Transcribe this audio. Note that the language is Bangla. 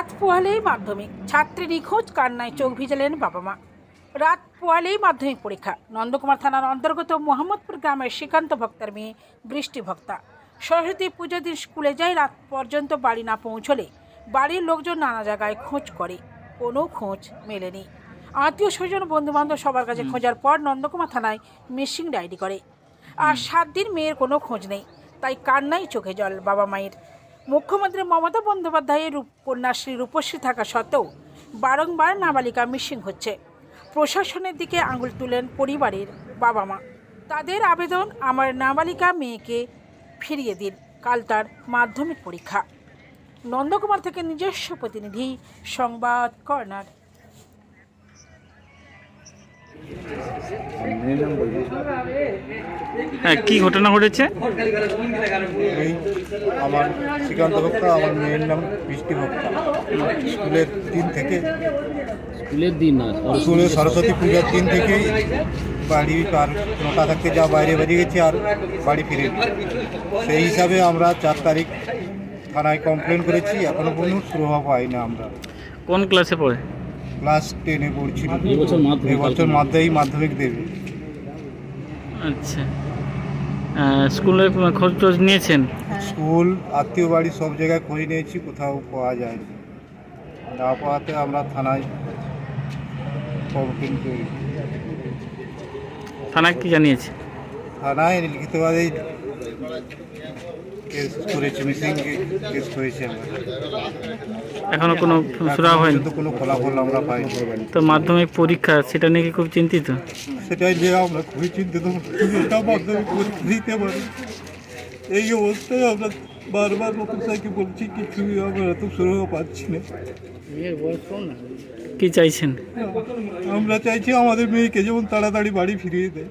রাত পোহালেই মাধ্যমিক। ছাত্রী নিখোঁজ কান্নায় চোখ ভিজালেন বাবা মা। রাত পোহালেই মাধ্যমিক পরীক্ষা। নন্দকুমার থানার অন্তর্গত মোহাম্মদপুর গ্রামের শ্রীকান্ত ভক্তার মেয়ে বৃষ্টি ভক্তা। সরস্বতী পুজোর দিন স্কুলে যায় রাত পর্যন্ত বাড়ি না পৌঁছলে বাড়ির লোকজন নানা জায়গায় খোঁজ করে। কোনো খোঁজ মেলেনি। আত্মীয় স্বজন বন্ধুবান্ধব সবার কাছে খোঁজার পর নন্দকুমার থানায় মিসিং ডায়েরি করে। আর সাত দিন মেয়ের কোনো খোঁজ নেই। তাই কান্নাই চোখে জল বাবা মায়ের। মুখ্যমন্ত্রী মমতা বন্দ্যোপাধ্যায়ের রূপ- কন্যাশ্রী রূপশ্রী থাকা সত্ত্বেও বারংবার নাবালিকা মিসিং হচ্ছে। প্রশাসনের দিকে আঙুল তুলেন পরিবারের বাবা মা। তাদের আবেদন, আমার নাবালিকা মেয়েকে ফিরিয়ে দিন। কাল তার মাধ্যমিক পরীক্ষা। নন্দকুমার থেকে নিজস্ব প্রতিনিধি, সংবাদ কর্নার। হ্যাঁ কি ঘটনা ঘটেছে? এই আমার শ্রীকান্ত ভক্তা আমার মেয়ের নাম বৃষ্টি ভক্তা। স্কুলের দিন থেকে স্কুলের দিন না স্কুলে সরস্বতী পূজার দিন থেকেই বাড়ি আর নটা থাকতে যা বাইরে বেরিয়ে গেছি আর বাড়ি ফিরে সেই হিসাবে আমরা চার তারিখ থানায় কমপ্লেন করেছি এখনও পর্যন্ত সুরাহা পাই না আমরা। কোন ক্লাসে পড়ে? ক্লাস টেনে পড়ছি এবছর মাধ্যমিক। দেবে। আচ্ছা। স্কুলে খোঁজ টোজ নিয়েছেন? স্কুল আত্মীয় বাড়ি সব জায়গায় খোঁজ নিয়েছি কোথাও পাওয়া যায়নি। না পাওয়াতে আমরা থানায় কমপ্লেন করি থানায় কি জানিয়েছি? থানায় লিখিতভাবে কেস করেছি মিসিং কেস করেছি আমরা। এখনও কোনো সুরা হয়নি? পর্যন্ত কোনো ফলাফল আমরা পাইনি। তো মাধ্যমিক পরীক্ষা সেটা নিয়ে কি খুব চিন্তিত? সেটাই যে আমরা খুবই চিন্তিত এটা মাধ্যমিক পরীক্ষা দিতে পারি। এই অবস্থায় আমরা বারবার মতো বলছি কিছুই আমরা এত সুরাহ পাচ্ছি না। কি চাইছেন? আমরা চাইছি আমাদের মেয়েকে যেমন তাড়াতাড়ি বাড়ি ফিরিয়ে দেয়।